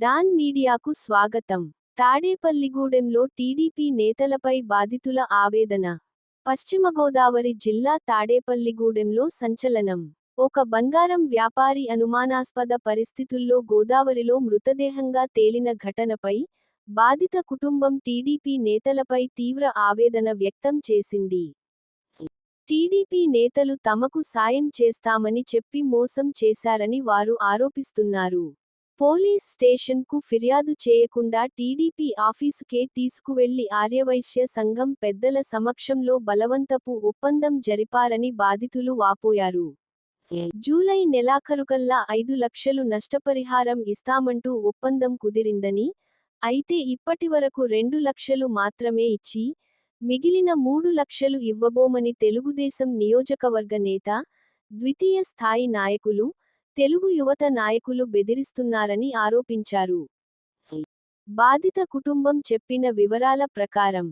Don మీడియాకు స్వాగతం. తాడేపల్లిగూడెంలో TDP నేతలపై బాధితుల ఆవేదన. పశ్చిమ గోదావరి జిల్లా తాడేపల్లిగూడెంలో సంచలనం. ఒక బంగారం వ్యాపారి అనుమానాస్పద పరిస్థితుల్లో గోదావరిలో మృతదేహంగా తేలిన ఘటనపై బాధిత కుటుంబం టీడీపీ నేతలపై తీవ్ర ఆవేదన వ్యక్తం చేసింది. టీడీపీ నేతలు తమకు సాయం చేస్తామని చెప్పి మోసం చేశారని వారు ఆరోపిస్తున్నారు. పోలీస్ స్టేషన్కు ఫిర్యాదు చేయకుండా టీడీపీ ఆఫీసుకే తీసుకువెళ్ళి ఆర్యవైశ్య సంఘం పెద్దల సమక్షంలో బలవంతపు ఒప్పందం జరిపారని బాధితులు వాపోయారు. జూలై నెలాఖరుకల్లా ఐదు లక్షలు నష్టపరిహారం ఇస్తామంటూ ఒప్పందం కుదిరిందని అయితే ఇప్పటివరకు రెండు లక్షలు మాత్రమే ఇచ్చి మిగిలిన మూడు లక్షలు ఇవ్వబోమని తెలుగుదేశం నియోజకవర్గ నేత ద్వితీయ స్థాయి నాయకులు తెలుగు యువత నాయకులు బెదిరిస్తున్నారని ఆరోపించారు. బాధిత కుటుంబం చెప్పిన వివరాల ప్రకారం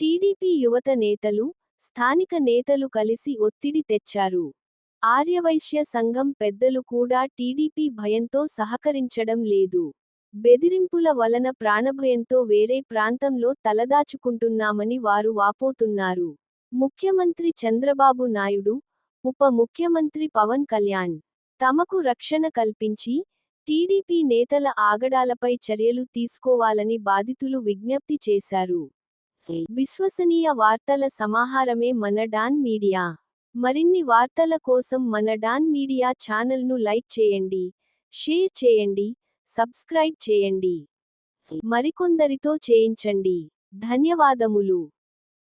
టీడీపీ యువత నేతలు స్థానిక నేతలు కలిసి ఒత్తిడి తెచ్చారు. ఆర్యవైశ్య సంఘం పెద్దలు కూడా టీడీపీ భయంతో సహకరించడం లేదు. బెదిరింపుల వలన ప్రాణభయంతో వేరే ప్రాంతంలో తలదాచుకుంటున్నామని వారు వాపోతున్నారు. ముఖ్యమంత్రి చంద్రబాబు నాయుడు ఉప ముఖ్యమంత్రి పవన్ కళ్యాణ్ తమకు రక్షణ కల్పించి టీడీపీ నేతల ఆగడాలపై చర్యలు తీసుకోవాలని బాధితులు విజ్ఞప్తి చేశారు. విశ్వసనీయ వార్తల సమాహారమే మన డాన్ మీడియా. మరిన్ని వార్తల కోసం మన డాన్ మీడియా ఛానల్ను లైక్ చేయండి షేర్ చేయండి సబ్స్క్రైబ్ చేయండి. మరికొందరితో చేయించండి. ధన్యవాదములు.